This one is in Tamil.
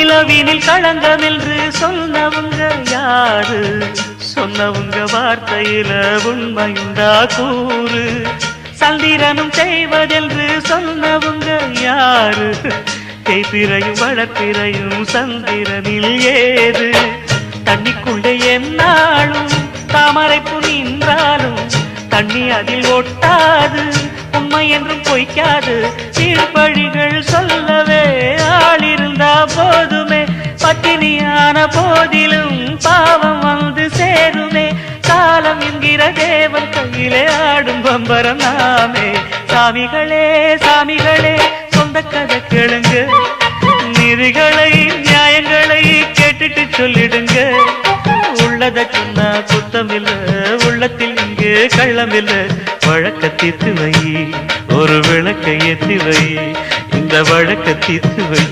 நிலவினில் களங்கம் என்று சொன்னவங்க யாரு? சொன்னவங்க வார்த்தையில உண்மையுண்டா கூறு. சந்திரனும் செய்வதென்று சொன்னவங்க யாரு? கைப்பிறையும் வளப்பிறையும் சந்திரனில் ஏது? தண்ணிக்குள்ளே என்னாலும் தாமரை புனின்றாலும் தண்ணி அதில் ஒட்டாது. உண்மை என்றும் பொய்க்காது. சீர்பழிகள் சொல்ல பட்டினியான போதிலும் பாவம் வந்து சேருமே. காலம் என்கிற தேவன் கையிலே ஆடும் பம்பரம் நாமே. சாமிகளே சாமிகளே சொந்த கதை கேளுங்க நீதிகளை நியாயங்களை கேட்டுட்டு சொல்லிடுங்க. உள்ளத சொன்னா குத்தமில்ல உள்ளத்தில் இங்கு கள்ளமில்ல வழக்க தீர்த்து வை ஒரு விளக்கை ஏத்தி வை. இந்த வழக்க தீர்த்து வை.